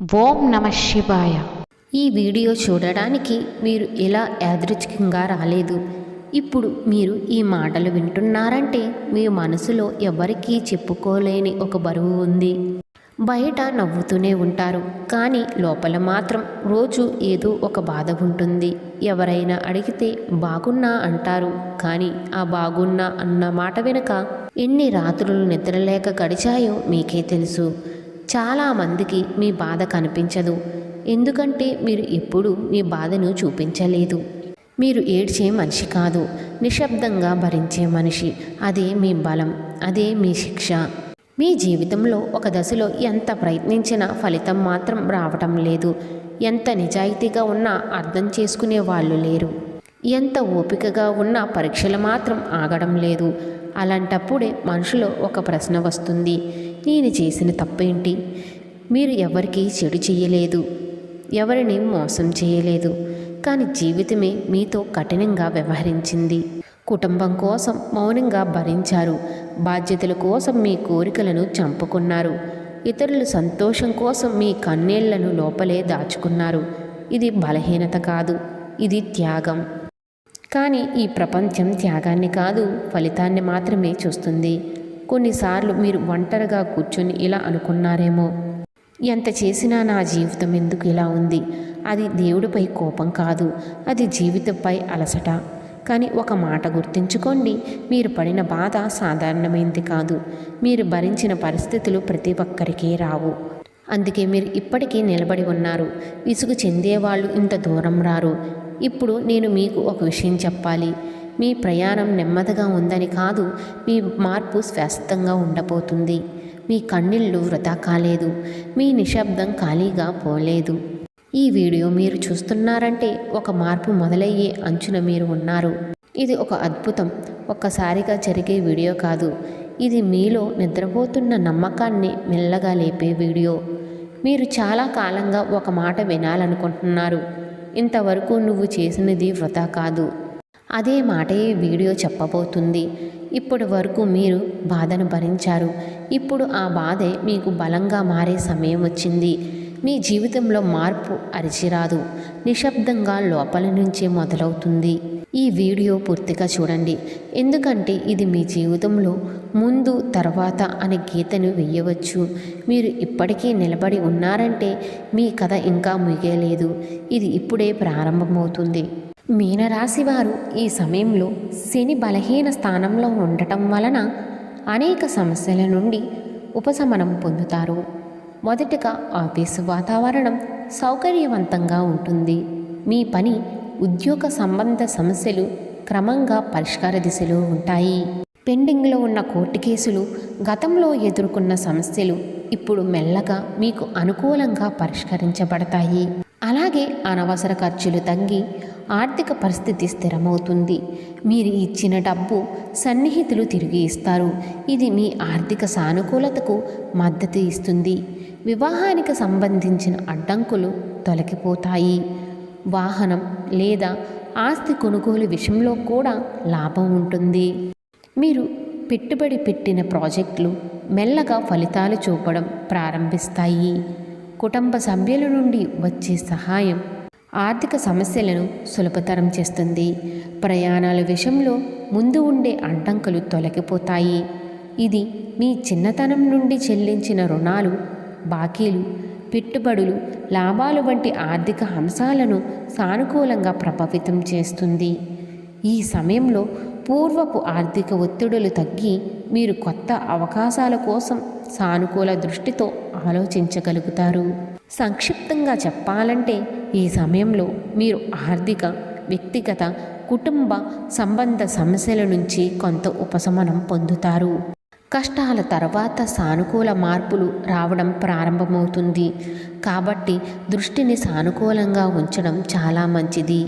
ఓం నమ శివాయ. ఈ వీడియో చూడడానికి మీరు ఇలా యాదృచ్ఛికంగా రాలేదు? ఇప్పుడు మీరు ఈ మాటలు వింటున్నారంటే మీ మనసులో ఎవరికీ చెప్పుకోలేని ఒక బరువు ఉంది. బయట నవ్వుతూనే ఉంటారు కానీ లోపల మాత్రం రోజు ఏదో ఒక బాధ ఉంటుంది. ఎవరైనా అడిగితే బాగున్నా అంటారు కానీ ఆ బాగున్నా అన్న మాట వెనుక ఎన్ని రాత్రులు నిద్రలేక గడిచాయో మీకే తెలుసు. చాలామందికి మీ బాధ కనిపించదు. ఎందుకంటే మీరు ఎప్పుడూ మీ బాధను చూపించలేదు. మీరు ఏడ్చే మనిషి కాదు. నిశ్శబ్దంగా భరించే మనిషి. అదే మీ బలం. అదే మీ శిక్ష. మీ జీవితంలో ఒక దశలో ఎంత ప్రయత్నించినా ఫలితం మాత్రం రావటం లేదు. ఎంత నిజాయితీగా ఉన్నా అర్థం చేసుకునే వాళ్ళు లేరు. ఎంత ఓపికగా ఉన్నా పరీక్షలు మాత్రం ఆగడం లేదు. అలాంటప్పుడే మనుషులో ఒక ప్రశ్న వస్తుంది. నేను చేసిన తప్పేంటి? మీరు ఎవరికీ చెడు చేయలేదు ఎవరిని మోసం చేయలేదు కానీ జీవితమే మీతో కఠినంగా వ్యవహరించింది. కుటుంబం కోసం మౌనంగా భరించారు. బాధ్యతల కోసం మీ కోరికలను చంపుకున్నారు. ఇతరుల సంతోషం కోసం మీ కన్నీళ్ళను లోపలే దాచుకున్నారు. ఇది బలహీనత కాదు. ఇది త్యాగం. కానీ ఈ ప్రపంచం త్యాగాన్ని కాదు ఫలితాన్ని మాత్రమే చూస్తుంది. కొన్నిసార్లు మీరు ఒంటరిగా కూర్చొని ఇలా అనుకున్నారేమో. ఎంత చేసినా నా జీవితం ఎందుకు ఇలా ఉంది? అది దేవుడిపై కోపం కాదు. అది జీవితంపై అలసట. కానీ ఒక మాట గుర్తుంచుకోండి. మీరు పడిన బాధ సాధారణమైంది కాదు. మీరు భరించిన పరిస్థితులు ప్రతి ఒక్కరికి రావు. అందుకే మీరు ఇప్పటికీ నిలబడి ఉన్నారు. విసుగు చెందేవాళ్ళు ఇంత దూరం రారు. ఇప్పుడు నేను మీకు ఒక విషయం చెప్పాలి. మీ ప్రయాణం నెమ్మదిగా ఉందని కాదు మీ మార్పు శాశ్వతంగా ఉండబోతుంది. మీ కన్నీళ్ళు వృధా కాలేదు మీ నిశ్శబ్దం ఖాళీగా పోలేదు. ఈ వీడియో మీరు చూస్తున్నారంటే ఒక మార్పు మొదలయ్యే అంచున మీరు ఉన్నారు. ఇది ఒక అద్భుతం ఒక్కసారిగా జరిగే వీడియో కాదు. ఇది మీలో నిద్రపోతున్న నమ్మకాన్ని మెల్లగా లేపే వీడియో. మీరు చాలా కాలంగా ఒక మాట వినాలనుకుంటున్నారు. ఇంతవరకు నువ్వు చేసినది వృధా కాదు. అదే మాటే వీడియో చెప్పబోతుంది. ఇప్పటి వరకు మీరు బాధను భరించారు. ఇప్పుడు ఆ బాధే మీకు బలంగా మారే సమయం వచ్చింది. మీ జీవితంలో మార్పు అరిచిరాదు. నిశ్శబ్దంగా లోపల నుంచే మొదలవుతుంది. ఈ వీడియో పూర్తిగా చూడండి. ఎందుకంటే ఇది మీ జీవితంలో ముందు తర్వాత అనే గీతను వేయవచ్చు. మీరు ఇప్పటికీ నిలబడి ఉన్నారంటే మీ కథ ఇంకా ముగియలేదు. ఇది ఇప్పుడే ప్రారంభమవుతుంది. మీనరాశివారు ఈ సమయంలో శని బలహీన స్థానంలో ఉండటం వలన అనేక సమస్యల నుండి ఉపశమనం పొందుతారు. మొదటగా ఆఫీసు వాతావరణం సౌకర్యవంతంగా ఉంటుంది. మీ పని ఉద్యోగ సంబంధ సమస్యలు క్రమంగా పరిష్కార దిశలో ఉంటాయి. పెండింగ్లో ఉన్న కోర్టు కేసులు గతంలో ఎదుర్కొన్న సమస్యలు ఇప్పుడు మెల్లగా మీకు అనుకూలంగా పరిష్కరించబడతాయి. అలాగే అనవసర ఖర్చులు తగ్గి ఆర్థిక పరిస్థితి స్థిరమవుతుంది. మీరు ఇచ్చిన డబ్బు సన్నిహితులు తిరిగి ఇస్తారు. ఇది మీ ఆర్థిక సానుకూలతకు మద్దతు ఇస్తుంది. వివాహానికి సంబంధించిన అడ్డంకులు తొలగిపోతాయి. వాహనం లేదా ఆస్తి కొనుగోలు విషయంలో కూడా లాభం ఉంటుంది. మీరు పెట్టుబడి పెట్టిన ప్రాజెక్టులు మెల్లగా ఫలితాలు చూపడం ప్రారంభిస్తాయి. కుటుంబ సభ్యుల నుండి వచ్చే సహాయం ఆర్థిక సమస్యలను సులభతరం చేస్తుంది. ప్రయాణాల విషయంలో ముందు ఉండే అడ్డంకులు తొలగిపోతాయి. ఇది మీ చిన్నతనం నుండి చెల్లించిన రుణాలు బాకీలు పెట్టుబడులు లాభాలు వంటి ఆర్థిక అంశాలను సానుకూలంగా ప్రభావితం చేస్తుంది. ఈ సమయంలో పూర్వపు ఆర్థిక ఒత్తిడులు తగ్గి మీరు కొత్త అవకాశాల కోసం సానుకూల దృష్టితో ఆలోచించగలుగుతారు. సంక్షిప్తంగా చెప్పాలంటే ఈ సమయంలో మీరు ఆర్థిక వ్యక్తిగత కుటుంబ సంబంధ సమస్యల నుంచి కొంత ఉపశమనం పొందుతారు. కష్టాల తర్వాత సానుకూల మార్పులు రావడం ప్రారంభమవుతుంది. కాబట్టి దృష్టిని సానుకూలంగా ఉంచడం చాలా మంచిది.